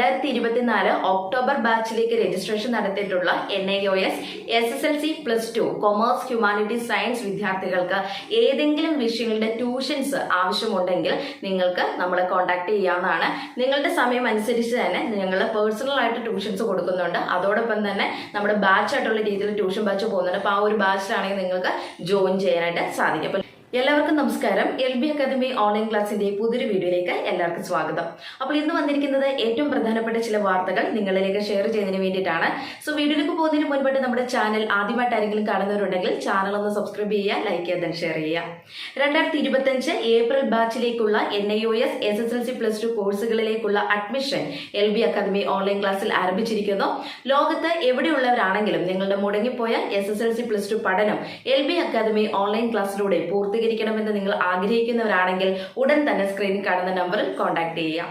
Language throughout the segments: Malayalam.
രണ്ടായിരത്തി ഇരുപത്തിനാല് ഒക്ടോബർ ബാച്ചിലേക്ക് രജിസ്ട്രേഷൻ നടത്തിയിട്ടുള്ള N I O S S S L C plus two commerce humanity science വിദ്യാർത്ഥികൾക്ക് ഏതെങ്കിലും വിഷയങ്ങളുടെ ട്യൂഷൻസ് ആവശ്യമുണ്ടെങ്കിൽ നിങ്ങൾക്ക് നമ്മളെ കോൺടാക്ട് ചെയ്യാവുന്നതാണ്. നിങ്ങളുടെ സമയം അനുസരിച്ച് തന്നെ ഞങ്ങൾ പേഴ്സണൽ ആയിട്ട് ട്യൂഷൻസ് കൊടുക്കുന്നുണ്ട്. അതോടൊപ്പം തന്നെ നമ്മുടെ ബാച്ചായിട്ടുള്ള രീതിയിൽ ട്യൂഷൻ ബാച്ച് പോകുന്നുണ്ട്. അപ്പോൾ ആ ഒരു ബാച്ചിലാണെങ്കിൽ നിങ്ങൾക്ക് ജോയിൻ ചെയ്യാനായിട്ട് സാധിക്കും. എല്ലാവർക്കും നമസ്കാരം. എൽ ബി അക്കാദമി ഓൺലൈൻ ക്ലാസിന്റെ പുതിയൊരു വീഡിയോയിലേക്ക് എല്ലാവർക്കും സ്വാഗതം. അപ്പോൾ ഇന്ന് വന്നിരിക്കുന്നത് ഏറ്റവും പ്രധാനപ്പെട്ട ചില വാർത്തകൾ നിങ്ങളിലേക്ക് ഷെയർ ചെയ്യുന്നതിന് വേണ്ടിയിട്ടാണ്. സോ വീഡിയോയിലേക്ക് പോകുന്നതിന് മുൻപായിട്ട് നമ്മുടെ ചാനൽ ആദ്യമായിട്ട് ആരെങ്കിലും കാണുന്നവരുണ്ടെങ്കിൽ ചാനൽ ഒന്ന് സബ്സ്ക്രൈബ് ചെയ്യുക ലൈക്ക് ചെയ്യുക ഷെയർ ചെയ്യുക. രണ്ടായിരത്തി ഇരുപത്തഞ്ച് April ബാച്ചിലേക്കുള്ള N I O S S S L C plus two കോഴ്സുകളിലേക്കുള്ള admission L B academy online ക്ലാസ്സിൽ ആരംഭിച്ചിരിക്കുന്നു. ലോകത്ത് എവിടെയുള്ളവരാണെങ്കിലും നിങ്ങളുടെ മുടങ്ങിപ്പോയ S S L C plus two പഠനം എൽ ബി അക്കാദമി ഓൺലൈൻ ക്ലാസ്സിലൂടെ പൂർത്തീകരിക്കണമെന്ന് നിങ്ങൾ ആഗ്രഹിക്കുന്നവരാണെങ്കിൽ ഉടൻ തന്നെ സ്ക്രീനിൽ കാണുന്ന നമ്പറിൽ കോൺടാക്ട് ചെയ്യുക.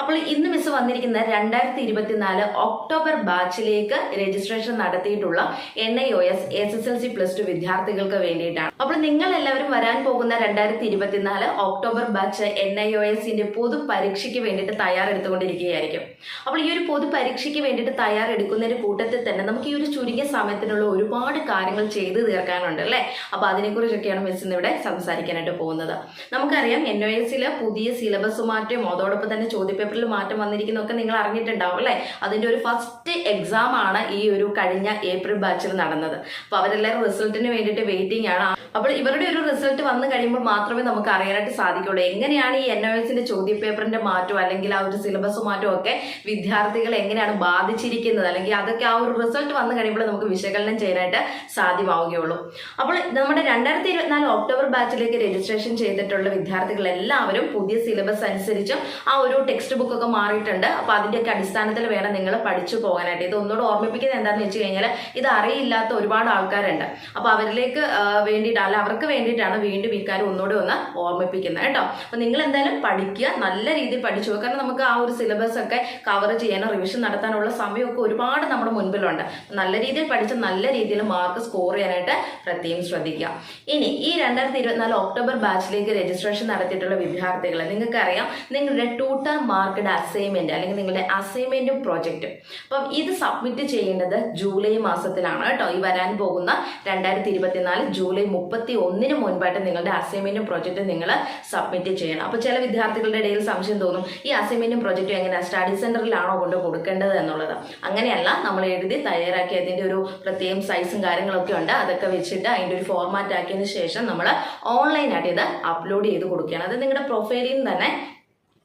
അപ്പോൾ ഇന്ന് മിസ് വന്നിരിക്കുന്ന രണ്ടായിരത്തി ഇരുപത്തിനാല് ഒക്ടോബർ ബാച്ചിലേക്ക് രജിസ്ട്രേഷൻ നടത്തിയിട്ടുള്ള N I O S S S L C plus two വിദ്യാർത്ഥികൾക്ക് വേണ്ടിയിട്ടാണ്. അപ്പോൾ നിങ്ങൾ എല്ലാവരും വരാൻ പോകുന്ന രണ്ടായിരത്തി ഇരുപത്തിനാല് October batch N I O എസിന്റെ പൊതു പരീക്ഷയ്ക്ക് വേണ്ടിയിട്ട് തയ്യാറെടുത്തുകൊണ്ടിരിക്കുകയായിരിക്കും. അപ്പോൾ ഈ ഒരു പൊതു പരീക്ഷയ്ക്ക് വേണ്ടിയിട്ട് തയ്യാറെടുക്കുന്നതിന്റെ കൂട്ടത്തിൽ തന്നെ നമുക്ക് ഈ ഒരു ചുരുങ്ങിയ സമയത്തിനുള്ള ഒരുപാട് കാര്യങ്ങൾ ചെയ്തു തീർക്കാനുണ്ട് അല്ലേ? അപ്പോൾ അതിനെക്കുറിച്ചൊക്കെയാണ് മിസ് ഇന്ന് ഇവിടെ സംസാരിക്കാനായിട്ട് പോകുന്നത്. നമുക്കറിയാം എൻ ഒ എസിലെ പുതിയ സിലബസ് മാറ്റം അതോടൊപ്പം തന്നെ ചോദ്യപേപ്പറിൽ മാറ്റം വന്നിരിക്കുന്നൊക്കെ നിങ്ങൾ അറിഞ്ഞിട്ടുണ്ടാവും അല്ലേ? അതിന്റെ ഒരു ഫസ്റ്റ് എക്സാം ആണ് ഈ ഒരു കഴിഞ്ഞ ഏപ്രിൽ ബാച്ചിൽ നടന്നത്. അപ്പോൾ അവരെല്ലാവരും റിസൾട്ടിന് വേണ്ടിയിട്ട് വെയിറ്റിംഗ് ആണ്. അപ്പോൾ ഇവരുടെ ഒരു റിസൾട്ട് വന്നു കഴിയുമ്പോൾ മാത്രമേ നമുക്ക് അറിയാനായിട്ട് സാധിക്കുള്ളൂ എങ്ങനെയാണ് ഈ എൻ ഒ എസിന്റെ ചോദ്യപേപ്പറിന്റെ മാറ്റം അല്ലെങ്കിൽ ആ ഒരു സിലബസ് മാറ്റം ഒക്കെ വിദ്യാർത്ഥികളെ എങ്ങനെയാണ് ബാധിച്ചിരിക്കുന്നത്? അല്ലെങ്കിൽ അതൊക്കെ ആ ഒരു റിസൾട്ട് വന്നു കഴിയുമ്പോൾ നമുക്ക് വിശകലനം ചെയ്യാനായിട്ട് സാധ്യമാവുകയുള്ളൂ. അപ്പോൾ നമ്മുടെ രണ്ടായിരത്തി ഇരുപത്തിനാല് ഒക്ടോബർ ബാച്ചിലേക്ക് രജിസ്ട്രേഷൻ ചെയ്തിട്ടുള്ള വിദ്യാർത്ഥികൾ എല്ലാവരും പുതിയ സിലബസ് അനുസരിച്ച് ആ ഒരു ടെക്സ്റ്റ് ബുക്ക് ഒക്കെ മാറിയിട്ടുണ്ട്. അപ്പോൾ അതിന്റെയൊക്കെ അടിസ്ഥാനത്തിൽ വേണം നിങ്ങൾ പഠിച്ചു പോകാനായിട്ട്. ഇത് ഒന്നുകൂടെ ഓർമ്മിപ്പിക്കുന്നത് എന്താണെന്ന് വെച്ച് കഴിഞ്ഞാൽ ഇത് അറിയില്ലാത്ത ഒരുപാട് ആൾക്കാരുണ്ട്. അപ്പോൾ അവരിലേക്ക് വേണ്ടിയിട്ടാണ് വേണ്ടിയിട്ട് അല്ല അവർക്ക് വേണ്ടിയിട്ടാണ് വീണ്ടും ഈ കാര്യം ഒന്നുകൂടെ ഒന്ന് ഓർമ്മിപ്പിക്കുന്നത് കേട്ടോ. അപ്പോൾ നിങ്ങൾ എന്തായാലും പഠിക്കുക നല്ല രീതിയിൽ പഠിച്ചു പോകുക കാരണം നമുക്ക് ആ ഒരു സിലബസ് ഒക്കെ കവർ ചെയ്യാനോ റിവിഷൻ നടത്താനുള്ള സമയമൊക്കെ ഒരുപാട് നമ്മുടെ മുൻപിലുണ്ട്. നല്ല രീതിയിൽ പഠിച്ച് നല്ല രീതിയിൽ മാർക്ക് സ്കോർ ചെയ്യാനായിട്ട് പ്രത്യേകം ശ്രദ്ധിക്കുക. ഇനി ഈ രണ്ടായിരത്തി ഇരുപത്തിനാല് ഒക്ടോബർ ബാച്ചിലേക്ക് രജിസ്ട്രേഷൻ നടത്തിയിട്ടുള്ള വിദ്യാർത്ഥികൾ നിങ്ങൾക്കറിയാം നിങ്ങളുടെ ടൂട്ടർ മാർക്കഡ് അസൈൻമെന്റ് അല്ലെങ്കിൽ നിങ്ങളുടെ അസൈൻമെന്റും പ്രോജക്റ്റും അപ്പം ഇത് സബ്മിറ്റ് ചെയ്യേണ്ടത് ജൂലൈ മാസത്തിലാണ് കേട്ടോ. ഈ വരാൻ പോകുന്ന രണ്ടായിരത്തി ഇരുപത്തിനാല് ജൂലൈ മുപ്പത്തി ഒന്നിന് മുൻപായിട്ട് നിങ്ങളുടെ അസൈൻമെന്റും പ്രോജക്റ്റും നിങ്ങൾ സബ്മിറ്റ് ചെയ്യണം. അപ്പോൾ ചില വിദ്യാർത്ഥികളുടെ ഇടയിൽ സംശയം തോന്നും ഈ അസൈൻമെന്റും പ്രോജക്റ്റും എങ്ങനെ സ്റ്റഡി സെന്ററിലാണോ കൊണ്ട് കൊടുക്കേണ്ടത് എന്നുള്ളത്. അങ്ങനെയല്ല നമ്മൾ എഴുതി തയ്യാറാക്കി അതിന്റെ ഒരു പ്രത്യേകം സൈസും കാര്യങ്ങളൊക്കെ ഉണ്ട്. അതൊക്കെ വെച്ചിട്ട് അതിന്റെ ഒരു ഫോർമാറ്റ് ആക്കിയതിന് ശേഷം നമ്മൾ ഓൺലൈനായിട്ട് ഇത് അപ്ലോഡ് ചെയ്ത് കൊടുക്കുകയാണ്. അത് നിങ്ങളുടെ പ്രൊഫൈലിൽ നിന്ന് തന്നെ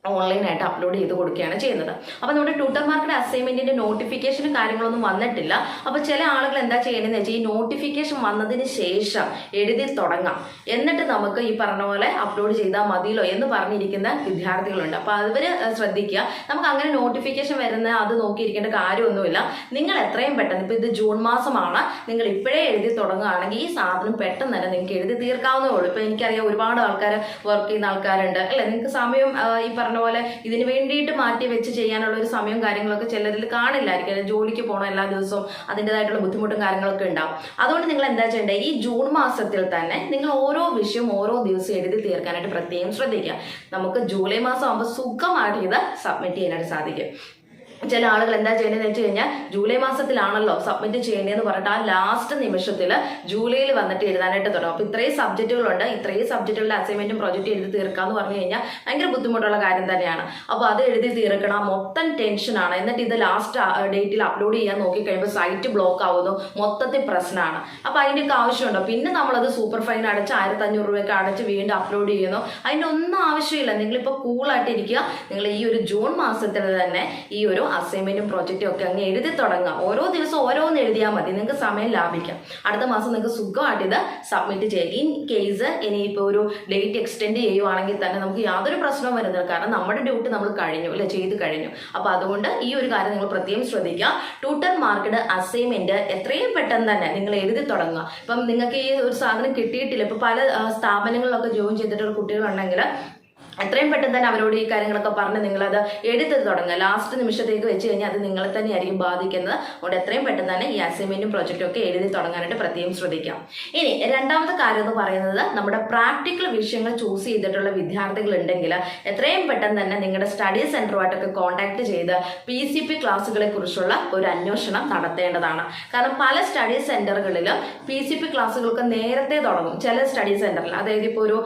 ഓൺലൈനായിട്ട് അപ്ലോഡ് ചെയ്ത് കൊടുക്കുകയാണ് ചെയ്യുന്നത്. അപ്പോൾ നമ്മുടെ ട്യൂട്ടർ അസൈൻമെന്റിന്റെ നോട്ടിഫിക്കേഷനും കാര്യങ്ങളൊന്നും വന്നിട്ടില്ല. അപ്പോൾ ചില ആളുകൾ എന്താ ചെയ്യണമെന്ന് വെച്ചാൽ ഈ നോട്ടിഫിക്കേഷൻ വന്നതിന് ശേഷം എഴുതി തുടങ്ങാം. എന്നിട്ട് നമുക്ക് ഈ പറഞ്ഞ പോലെ അപ്ലോഡ് ചെയ്താൽ മതിയല്ലോ എന്ന് പറഞ്ഞിരിക്കുന്ന വിദ്യാർത്ഥികളുണ്ട്. അപ്പോൾ അവർ ശ്രദ്ധിക്കുക. നമുക്ക് അങ്ങനെ നോട്ടിഫിക്കേഷൻ വരുന്ന അത് നോക്കിയിരിക്കേണ്ട കാര്യമൊന്നുമില്ല. നിങ്ങൾ എത്രയും പെട്ടെന്ന് ഇപ്പോൾ ഇത് ജൂൺ മാസമാണ്. നിങ്ങൾ ഇപ്പോഴേ എഴുതി തുടങ്ങുകയാണെങ്കിൽ ഈ സാധനം പെട്ടെന്ന് തന്നെ നിങ്ങൾക്ക് എഴുതി തീർക്കാവുന്നേ ഉള്ളൂ. ഇപ്പോൾ എനിക്കറിയാം ഒരുപാട് ആൾക്കാർ വർക്ക് ചെയ്യുന്ന ആൾക്കാരുണ്ട്. അല്ലേ? നിങ്ങൾക്ക് സമയം ഈ പോലെ ഇതിന് വേണ്ടിയിട്ട് മാറ്റി വെച്ച് ചെയ്യാനുള്ള ഒരു സമയവും കാര്യങ്ങളൊക്കെ ചിലരിൽ കാണില്ലായിരിക്കും. ജോലിക്ക് പോകണം എല്ലാ ദിവസവും അതിന്റെതായിട്ടുള്ള ബുദ്ധിമുട്ടും കാര്യങ്ങളൊക്കെ ഉണ്ടാവും. അതുകൊണ്ട് നിങ്ങൾ എന്താ ചെയ്യേണ്ടത്? ഈ ജൂൺ മാസത്തിൽ തന്നെ നിങ്ങൾ ഓരോ വിഷയം ഓരോ ദിവസം എഴുതി തീർക്കാനായിട്ട് പ്രത്യേകം ശ്രദ്ധിക്കുക. നമുക്ക് ജൂലൈ മാസം ആകുമ്പോൾ സുഖമായിട്ട് ഇത് സബ്മിറ്റ് ചെയ്യാനായിട്ട് സാധിക്കും. ചില ആളുകൾ എന്താ ചെയ്യുന്നത് വെച്ച് കഴിഞ്ഞാൽ ജൂലൈ മാസത്തിലാണല്ലോ സബ്മിറ്റ് ചെയ്യേണ്ടതെന്ന് പറഞ്ഞിട്ട് ആ ലാസ്റ്റ് നിമിഷത്തിൽ ജൂലൈയിൽ വന്നിട്ട് എഴുതാനായിട്ട് തുടങ്ങും. അപ്പോൾ ഇത്രയും സബ്ജക്റ്റുകളുണ്ട് ഇത്രയും സബ്ജക്റ്റുകളുടെ അസൈൻമെന്റും പ്രോജക്റ്റ് എഴുതി തീർക്കാന്ന് പറഞ്ഞു കഴിഞ്ഞാൽ ഭയങ്കര ബുദ്ധിമുട്ടുള്ള കാര്യം തന്നെയാണ്. അപ്പോൾ അത് എഴുതി തീർക്കണം. മൊത്തം ടെൻഷനാണ് എന്നിട്ട് ഇത് ലാസ്റ്റ് ഡേറ്റിൽ അപ്ലോഡ് ചെയ്യാൻ നോക്കി കഴിയുമ്പോൾ സൈറ്റ് ബ്ലോക്ക് ആവുന്നു. മൊത്തത്തിൽ പ്രശ്നമാണ്. അപ്പോൾ അതിന്റെയൊക്കെ ആവശ്യമുണ്ടോ? പിന്നെ നമ്മളത് സൂപ്പർ ഫൈൻ അടച്ച് ആയിരത്തി അഞ്ഞൂറ് രൂപയൊക്കെ അടച്ച് വീണ്ടും അപ്ലോഡ് ചെയ്യുന്നു. അതിന്റെ ഒന്നും ആവശ്യമില്ല നിങ്ങളിപ്പോൾ കൂളായിട്ടിരിക്കുക നിങ്ങൾ ഈ ഒരു ജൂൺ മാസത്തിൽ തന്നെ ഈ ഒരു അസൈൻമെന്റും പ്രോജക്റ്റും ഒക്കെ അങ്ങ് എഴുതി തുടങ്ങാം. ഓരോ ദിവസവും ഓരോന്ന് എഴുതിയാൽ മതി. നിങ്ങൾക്ക് സമയം ലാഭിക്കാം. അടുത്ത മാസം നിങ്ങൾക്ക് സുഖമായിട്ട് ഇത് സബ്മിറ്റ് ചെയ്യാം. ഇൻ കേസ് ഇനിയിപ്പോൾ ഒരു ഡേറ്റ് എക്സ്റ്റെൻഡ് ചെയ്യുവാണെങ്കിൽ തന്നെ നമുക്ക് യാതൊരു പ്രശ്നവും വരുന്നില്ല. കാരണം നമ്മുടെ ഡ്യൂട്ടി നമ്മൾ കഴിഞ്ഞു അല്ലെ ചെയ്ത് കഴിഞ്ഞു. അപ്പോൾ അതുകൊണ്ട് ഈ ഒരു കാര്യം നിങ്ങൾ പ്രത്യേകം ശ്രദ്ധിക്കുക. ട്യൂട്ടർ മാർക്കഡ് അസൈൻമെന്റ് എത്രയും പെട്ടെന്ന് തന്നെ നിങ്ങൾ എഴുതി തുടങ്ങുക. ഇപ്പം നിങ്ങൾക്ക് ഈ ഒരു സാധനം കിട്ടിയിട്ടില്ല. ഇപ്പം പല സ്ഥാപനങ്ങളിലൊക്കെ ജോയിൻ ചെയ്തിട്ടുള്ള കുട്ടികളുണ്ടെങ്കിൽ എത്രയും പെട്ടെന്ന് തന്നെ അവരോട് ഈ കാര്യങ്ങളൊക്കെ പറഞ്ഞ് നിങ്ങളത് എടുത്ത് തുടങ്ങുക. ലാസ്റ്റ് നിമിഷത്തേക്ക് വെച്ച് കഴിഞ്ഞാൽ അത് നിങ്ങളെ തന്നെയായിരിക്കും ബാധിക്കുന്നത്. അതുകൊണ്ട് എത്രയും പെട്ടെന്ന് തന്നെ ഈ അസൈൻമെന്റും പ്രൊജക്റ്റും ഒക്കെ എഴുതി തുടങ്ങാനായിട്ട് പ്രത്യേകം ശ്രദ്ധിക്കാം. ഇനി രണ്ടാമത്തെ കാര്യം എന്ന് പറയുന്നത് നമ്മുടെ പ്രാക്ടിക്കൽ വിഷയങ്ങൾ ചൂസ് ചെയ്തിട്ടുള്ള വിദ്യാർത്ഥികൾ ഉണ്ടെങ്കിൽ എത്രയും പെട്ടെന്ന് തന്നെ നിങ്ങളുടെ സ്റ്റഡി സെന്ററുമായിട്ടൊക്കെ കോൺടാക്ട് ചെയ്ത് പി സി പി ക്ലാസ്സുകളെ കുറിച്ചുള്ള ഒരു അന്വേഷണം നടത്തേണ്ടതാണ്. കാരണം പല സ്റ്റഡി സെന്ററുകളിൽ പി സി പി ക്ലാസ്സുകൾക്ക് നേരത്തെ തുടങ്ങും. ചില സ്റ്റഡി സെന്ററിൽ അതായത് ഇപ്പോൾ ഒരു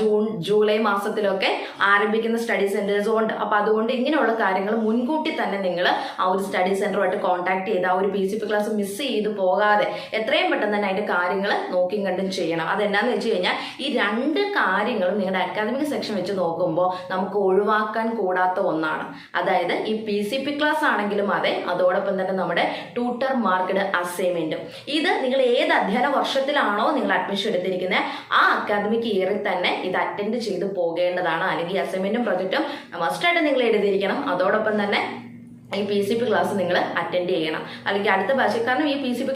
ജൂൺ ജൂലൈ മാസത്തിലൊക്കെ ആരംഭിക്കുന്ന സ്റ്റഡി സെന്റേഴ്സും ഉണ്ട്. അപ്പൊ അതുകൊണ്ട് ഇങ്ങനെയുള്ള കാര്യങ്ങൾ മുൻകൂട്ടി തന്നെ നിങ്ങൾ ആ ഒരു സ്റ്റഡി സെന്ററുമായിട്ട് കോൺടാക്ട് ചെയ്ത് ആ ഒരു P C P class miss ചെയ്ത് പോകാതെ എത്രയും പെട്ടെന്ന് തന്നെ അതിന്റെ കാര്യങ്ങൾ നോക്കിയും കണ്ടും ചെയ്യണം. അതെന്നാന്ന് വെച്ച് കഴിഞ്ഞാൽ ഈ രണ്ട് കാര്യങ്ങളും നിങ്ങളുടെ അക്കാദമിക് സെക്ഷൻ വെച്ച് നോക്കുമ്പോൾ നമുക്ക് ഒഴിവാക്കാൻ കൂടാത്ത ഒന്നാണ്. അതായത് ഈ പി സി പി ക്ലാസ് ആണെങ്കിലും അതെ അതോടൊപ്പം തന്നെ നമ്മുടെ ട്യൂട്ടർ മാർക്കഡ് അസൈൻമെന്റും ഇത് നിങ്ങൾ ഏത് അധ്യയന വർഷത്തിലാണോ നിങ്ങൾ അഡ്മിഷൻ എടുത്തിരിക്കുന്നത് ആ അക്കാദമിക് ഇയറിൽ തന്നെ ഇത് അറ്റൻഡ് ചെയ്ത് പോകേണ്ടതാണ്. അല്ലെങ്കിൽ അസൈൻമെന്റും പ്രൊജക്റ്റും മസ്റ്റായിട്ട് നിങ്ങൾ എഴുതിയിരിക്കണം. അതോടൊപ്പം തന്നെ ഈ പി സി പി ക്ലാസ് നിങ്ങൾ അറ്റൻഡ് ചെയ്യണം. അല്ലെങ്കിൽ അടുത്ത ഭാഷ കാരണം ഈ പി സി പി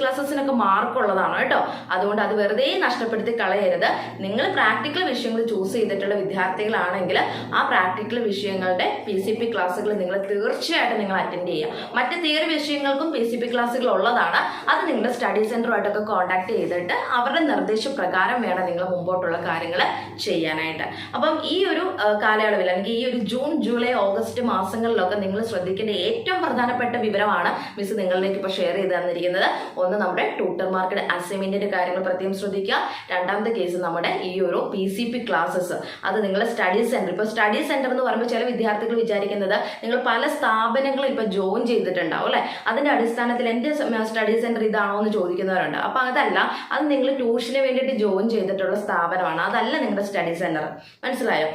മാർക്ക് ഉള്ളതാണ് കേട്ടോ. അതുകൊണ്ട് അത് വെറുതെ നഷ്ടപ്പെടുത്തി കളയരുത്. നിങ്ങൾ പ്രാക്ടിക്കൽ വിഷയങ്ങൾ ചൂസ് ചെയ്തിട്ടുള്ള വിദ്യാർത്ഥികളാണെങ്കിൽ ആ പ്രാക്ടിക്കൽ വിഷയങ്ങളുടെ പി സി പി ക്ലാസ്സുകൾ നിങ്ങൾ തീർച്ചയായിട്ടും നിങ്ങൾ അറ്റൻഡ് ചെയ്യുക. മറ്റ് തിയറി വിഷയങ്ങൾക്കും പി സി പി ക്ലാസ്സുകൾ ഉള്ളതാണ്. അത് നിങ്ങളുടെ സ്റ്റഡി സെന്ററുമായിട്ടൊക്കെ കോൺടാക്ട് ചെയ്തിട്ട് അവരുടെ നിർദ്ദേശപ്രകാരം വേണം നിങ്ങൾ മുമ്പോട്ടുള്ള കാര്യങ്ങൾ ചെയ്യാനായിട്ട്. അപ്പം ഈ ഒരു കാലയളവിൽ അല്ലെങ്കിൽ ഈ ഒരു ജൂൺ ജൂലൈ ഓഗസ്റ്റ് മാസങ്ങളിലൊക്കെ നിങ്ങൾ ശ്രദ്ധിക്കേണ്ട ഏറ്റവും പ്രധാനപ്പെട്ട വിവരമാണ് മിസ് നിങ്ങളിലേക്ക് ഇപ്പോൾ ഷെയർ ചെയ്ത് തന്നിരിക്കുന്നത്. ഒന്ന് നമ്മുടെ ട്യൂട്ടർമാർക്കുടെ അസൈൻമെന്റിന്റെ കാര്യങ്ങൾ പ്രത്യേകം ശ്രദ്ധിക്കുക. രണ്ടാമത്തെ കേസ് നമ്മുടെ ഈ ഒരു പി സി പി ക്ലാസ്സസ് അത് നിങ്ങളെ സ്റ്റഡി സെന്റർ ഇപ്പോൾ സ്റ്റഡി സെന്റർ എന്ന് പറയുമ്പോൾ ചില വിദ്യാർത്ഥികൾ വിചാരിക്കുന്നത് നിങ്ങൾ പല സ്ഥാപനങ്ങളും ഇപ്പോൾ ജോയിൻ ചെയ്തിട്ടുണ്ടാവും അല്ലേ? അതിന്റെ അടിസ്ഥാനത്തിൽ എന്റെ സ്റ്റഡി സെന്റർ ഇതാണോ എന്ന് ചോദിക്കുന്നവരുണ്ട്. അപ്പൊ അതല്ല അത് നിങ്ങൾ ട്യൂഷന് വേണ്ടിയിട്ട് ജോയിൻ ചെയ്തിട്ടുള്ള സ്ഥാപനമാണ്. അതല്ല നിങ്ങളുടെ സ്റ്റഡി സെന്റർ മനസ്സിലായോ?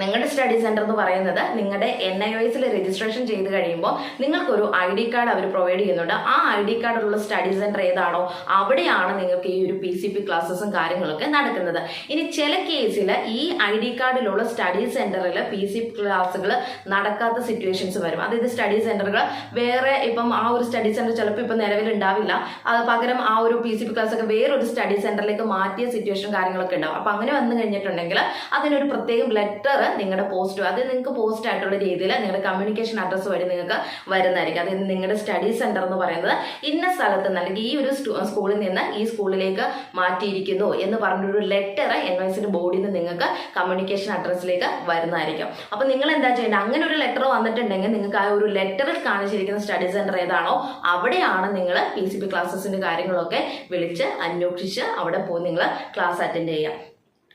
നിങ്ങളുടെ സ്റ്റഡി സെന്റർ എന്ന് പറയുന്നത് നിങ്ങളുടെ എൻ ഐ ഒസിൽ രജിസ്ട്രേഷൻ ചെയ്ത് കഴിയുമ്പോൾ നിങ്ങൾക്കൊരു ഐ ഡി കാർഡ് അവർ പ്രൊവൈഡ് ചെയ്യുന്നുണ്ട്. ആ ഐ ഡി കാർഡുള്ള സ്റ്റഡി സെന്റർ ഏതാണോ അവിടെയാണ് നിങ്ങൾക്ക് ഈ ഒരു പി സി പി ക്ലാസ്സസും കാര്യങ്ങളൊക്കെ നടക്കുന്നത്. ഇനി ചില കേസിൽ ഈ ഐ ഡി കാർഡിലുള്ള സ്റ്റഡി സെന്ററിൽ പി സി ക്ലാസ്സുകൾ നടക്കാത്ത സിറ്റുവേഷൻസ് വരും. അതായത് സ്റ്റഡി സെന്ററുകൾ വേറെ ഇപ്പം ആ ഒരു സ്റ്റഡി സെന്റർ ചിലപ്പോൾ ഇപ്പം നിലവിൽ ഉണ്ടാവില്ല. അത് പകരം ആ ഒരു പി സി പി ക്ലാസ് ഒക്കെ വേറൊരു സ്റ്റഡി സെന്ററിലേക്ക് മാറ്റിയ സിറ്റുവേഷൻ കാര്യങ്ങളൊക്കെ ഉണ്ടാവും. അപ്പം അങ്ങനെ വന്നു കഴിഞ്ഞിട്ടുണ്ടെങ്കിൽ അതിനൊരു പ്രത്യേകം ലെറ്റർ നിങ്ങളുടെ പോസ്റ്റ് അത് നിങ്ങൾക്ക് പോസ്റ്റ് ആയിട്ടുള്ള രീതിയിൽ നിങ്ങളുടെ കമ്മ്യൂണിക്കേഷൻ അഡ്രസ്സ് വഴി നിങ്ങൾക്ക് വരുന്നതായിരിക്കും. അതായത് നിങ്ങളുടെ സ്റ്റഡി സെന്റർ എന്ന് പറയുന്നത് ഇന്ന സ്ഥലത്ത് നിന്ന് അല്ലെങ്കിൽ ഈ ഒരു സ്കൂളിൽ നിന്ന് ഈ സ്കൂളിലേക്ക് മാറ്റിയിരിക്കുന്നു എന്ന് പറഞ്ഞൊരു ലെറ്റർ എൻ വൈസിന്റെ ബോർഡിൽ നിന്ന് നിങ്ങൾക്ക് കമ്മ്യൂണിക്കേഷൻ അഡ്രസ്സിലേക്ക് വരുന്നതായിരിക്കും. അപ്പൊ നിങ്ങൾ എന്താ ചെയ്യേണ്ടത്? അങ്ങനെ ഒരു ലെറ്റർ വന്നിട്ടുണ്ടെങ്കിൽ നിങ്ങൾക്ക് ആ ഒരു ലെറ്ററിൽ കാണിച്ചിരിക്കുന്ന സ്റ്റഡി സെന്റർ ഏതാണോ അവിടെയാണ് നിങ്ങൾ പി സി ബി ക്ലാസ്സസിന്റെ കാര്യങ്ങളൊക്കെ വിളിച്ച് അന്വേഷിച്ച് അവിടെ പോയി നിങ്ങൾ ക്ലാസ് അറ്റൻഡ് ചെയ്യുക.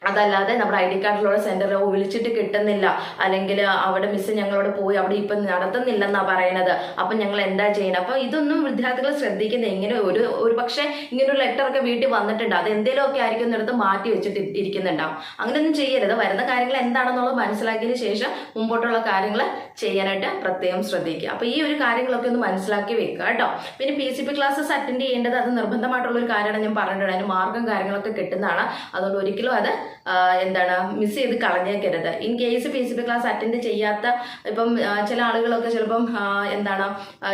അതല്ലാതെ നമ്മുടെ ഐ ഡി കാർഡിലുള്ള സെന്ററിൽ വിളിച്ചിട്ട് കിട്ടുന്നില്ല. അല്ലെങ്കിൽ അവിടെ മിസ് ഞങ്ങളോട് പോയി അവിടെ ഇപ്പം നടത്തുന്നില്ലെന്നാ പറയുന്നത് അപ്പം ഞങ്ങൾ എന്താ ചെയ്യണം? അപ്പം ഇതൊന്നും വിദ്യാർത്ഥികൾ ശ്രദ്ധിക്കുന്നത് ഇങ്ങനെ ഒരു ഒരു പക്ഷേ ഇങ്ങനെ ഒരു ലെറ്റർ ഒക്കെ വീട്ടിൽ വന്നിട്ടുണ്ട്. അത് എന്തെങ്കിലുമൊക്കെ ആയിരിക്കും എടുത്ത് മാറ്റി വെച്ചിട്ട് ഇരിക്കുന്നുണ്ടാവും. അങ്ങനെയൊന്നും ചെയ്യരുത്. വരുന്ന കാര്യങ്ങൾ എന്താണെന്നുള്ളത് മനസ്സിലാക്കിയതിന് ശേഷം മുമ്പോട്ടുള്ള കാര്യങ്ങൾ ചെയ്യാനായിട്ട് പ്രത്യേകം ശ്രദ്ധിക്കുക. അപ്പോൾ ഈ ഒരു കാര്യങ്ങളൊക്കെ ഒന്ന് മനസ്സിലാക്കി വെക്കുക കേട്ടോ. പിന്നെ P C P classes attend ചെയ്യേണ്ടത് അത് നിർബന്ധമായിട്ടുള്ള ഒരു കാര്യമാണ് ഞാൻ പറഞ്ഞിട്ടുണ്ട് അതിന് മാർഗം കാര്യങ്ങളൊക്കെ കിട്ടുന്നതാണ്. അതുകൊണ്ട് ഒരിക്കലും അത് എന്താണ് മിസ് ചെയ്ത് കളഞ്ഞേക്കരുത്. In case P C P class attend ചെയ്യാത്ത ഇപ്പം ചില ആളുകളൊക്കെ ചിലപ്പം എന്താണ്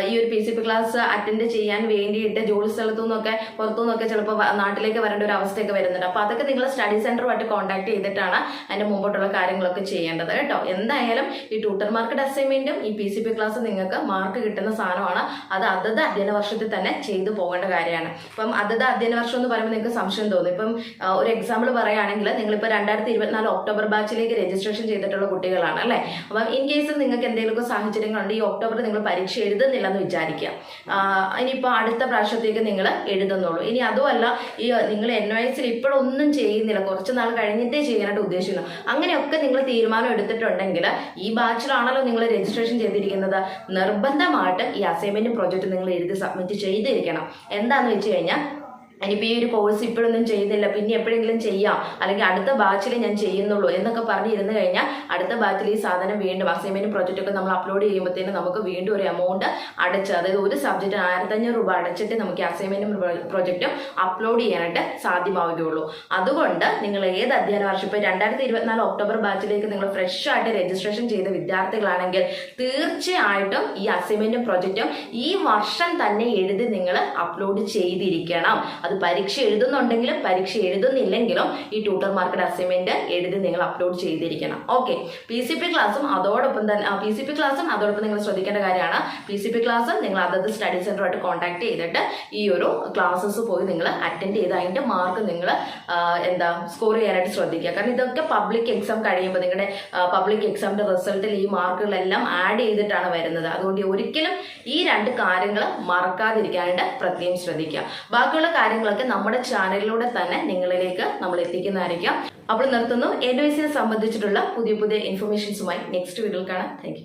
ഈ ഒരു P C P class attend ചെയ്യാൻ വേണ്ടിയിട്ട് ജോലി സ്ഥലത്തു നിന്നൊക്കെ പുറത്തു നിന്നൊക്കെ ചിലപ്പോൾ നാട്ടിലേക്ക് വരേണ്ട ഒരു അവസ്ഥയൊക്കെ വരുന്നുണ്ട്. അപ്പോൾ അതൊക്കെ നിങ്ങൾ സ്റ്റഡി സെന്ററുമായിട്ട് കോൺടാക്ട് ചെയ്തിട്ടാണ് അതിന്റെ മുമ്പോട്ടുള്ള കാര്യങ്ങളൊക്കെ ചെയ്യേണ്ടത് കേട്ടോ. എന്തായാലും ഈ ട്യൂട്ടർ അസൈൻമെന്റും ഈ പി സി പി ക്ലാസ് നിങ്ങൾക്ക് മാർക്ക് കിട്ടുന്ന സാധനമാണ്. അത് അതത് അധ്യയന വർഷത്തിൽ തന്നെ ചെയ്തു പോകേണ്ട കാര്യമാണ്. ഇപ്പം അതത് അധ്യയന വർഷം എന്ന് പറയുമ്പോൾ നിങ്ങൾക്ക് സംശയം തോന്നും. ഇപ്പം ഒരു എക്സാമ്പിൾ പറയുകയാണെങ്കിൽ നിങ്ങളിപ്പോൾ രണ്ടായിരത്തി ഇരുപത്തിനാല് ഒക്ടോബർ ബാച്ചിലേക്ക് രജിസ്ട്രേഷൻ ചെയ്തിട്ടുള്ള കുട്ടികളാണ് അല്ലേ? അപ്പം ഇൻ കേസ് നിങ്ങൾക്ക് എന്തെങ്കിലുമൊക്കെ സാഹചര്യങ്ങളുണ്ട് ഈ ഒക്ടോബറിൽ നിങ്ങൾ പരീക്ഷ എഴുതുന്നില്ല എന്ന് വിചാരിക്കുക ഇനിയിപ്പോൾ അടുത്ത പ്രാവശ്യത്തേക്ക് നിങ്ങൾ എഴുതുന്നുള്ളൂ. ഇനി അതുമല്ല ഈ നിങ്ങൾ എൻ ഒ എസിൽ ഇപ്പോഴൊന്നും ചെയ്യുന്നില്ല. കുറച്ച് നാൾ കഴിഞ്ഞിട്ടേ ചെയ്യാനായിട്ട് ഉദ്ദേശിക്കുന്നു അങ്ങനെയൊക്കെ നിങ്ങൾ തീരുമാനം എടുത്തിട്ടുണ്ടെങ്കിൽ ഈ ബാച്ചിലാണല്ലോ നിങ്ങൾ രജിസ്ട്രേഷൻ ചെയ്തിരിക്കുന്നത്. നിർബന്ധമായിട്ട് ഈ അസൈൻമെന്റ് പ്രോജക്റ്റ് നിങ്ങൾ എഴുതി സബ്മിറ്റ് ചെയ്തിരിക്കണം. എന്താണെന്ന് വെച്ച് കഴിഞ്ഞാൽ ഇനിയിപ്പോൾ ഈ ഒരു കോഴ്സ് ഇപ്പോഴൊന്നും ചെയ്യുന്നില്ല പിന്നെ എപ്പോഴെങ്കിലും ചെയ്യാം. അല്ലെങ്കിൽ അടുത്ത ബാച്ചിൽ ഞാൻ ചെയ്യുന്നുള്ളൂ എന്നൊക്കെ പറഞ്ഞിരുന്നു കഴിഞ്ഞാൽ അടുത്ത ബാച്ചിൽ ഈ സാധനം വീണ്ടും അസൈൻമെന്റ് പ്രോജക്റ്റ് ഒക്കെ നമ്മൾ അപ്ലോഡ് ചെയ്യുമ്പോഴത്തേനും നമുക്ക് വീണ്ടും ഒരു എമൗണ്ട് അടച്ച് അതായത് ഒരു സബ്ജക്റ്റ് ആയിരത്തഞ്ഞൂറ് രൂപ അടച്ചിട്ട് നമുക്ക് അസൈൻമെന്റും പ്രോജക്റ്റും അപ്ലോഡ് ചെയ്യാനായിട്ട് സാധ്യമാവുകയുള്ളൂ. അതുകൊണ്ട് നിങ്ങൾ ഏത് അധ്യയന വർഷം ഇപ്പോൾ രണ്ടായിരത്തി ഇരുപത്തിനാല് ഒക്ടോബർ ബാച്ചിലേക്ക് നിങ്ങൾ ഫ്രഷ് ആയിട്ട് രജിസ്ട്രേഷൻ ചെയ്ത വിദ്യാർത്ഥികളാണെങ്കിൽ തീർച്ചയായിട്ടും ഈ അസൈൻമെന്റും പ്രോജക്റ്റും ഈ വർഷം തന്നെ എഴുതി നിങ്ങൾ അപ്ലോഡ് ചെയ്തിരിക്കണം. അത് പരീക്ഷ എഴുതുന്നുണ്ടെങ്കിലും പരീക്ഷ എഴുതുന്നില്ലെങ്കിലും ഈ ട്യൂട്ടർ മാർക്കറ്റ് അസൈൻമെന്റ് എഴുതി നിങ്ങൾ അപ്ലോഡ് ചെയ്തിരിക്കണം. ഓക്കെ പി സി പി ക്ലാസ്സും അതോടൊപ്പം തന്നെ പി സി പി ക്ലാസ്സും അതോടൊപ്പം നിങ്ങൾ ശ്രദ്ധിക്കേണ്ട കാര്യമാണ്. പി സി പി ക്ലാസ് നിങ്ങൾ അതത് സ്റ്റഡി സെന്ററുമായിട്ട് കോൺടാക്ട് ചെയ്തിട്ട് ഈ ഒരു ക്ലാസ്സസ് പോയി നിങ്ങൾ അറ്റൻഡ് ചെയ്ത് അതിന്റെ മാർക്ക് നിങ്ങൾ എന്താ സ്കോർ ചെയ്യാനായിട്ട് ശ്രദ്ധിക്കുക. കാരണം ഇതൊക്കെ പബ്ലിക് എക്സാം കഴിയുമ്പോൾ നിങ്ങളുടെ പബ്ലിക് എക്സാമിന്റെ റിസൾട്ടിൽ ഈ മാർക്കുകളെല്ലാം ആഡ് ചെയ്തിട്ടാണ് വരുന്നത്. അതുകൊണ്ട് ഒരിക്കലും ഈ രണ്ട് കാര്യങ്ങൾ മറക്കാതിരിക്കാനായിട്ട് പ്രത്യേകം ശ്രദ്ധിക്കുക. ബാക്കിയുള്ള കാര്യങ്ങളൊക്കെ നമ്മുടെ ചാനലിലൂടെ തന്നെ നിങ്ങളിലേക്ക് നമ്മൾ എത്തിക്കുന്നതായിരിക്കാം. അപ്പോൾ നിർത്തുന്നു. എ സംബന്ധിച്ചിട്ടുള്ള പുതിയ പുതിയ ഇൻഫർമേഷൻസുമായി നെക്സ്റ്റ് വീഡിയോയിൽ കാണാം. താങ്ക്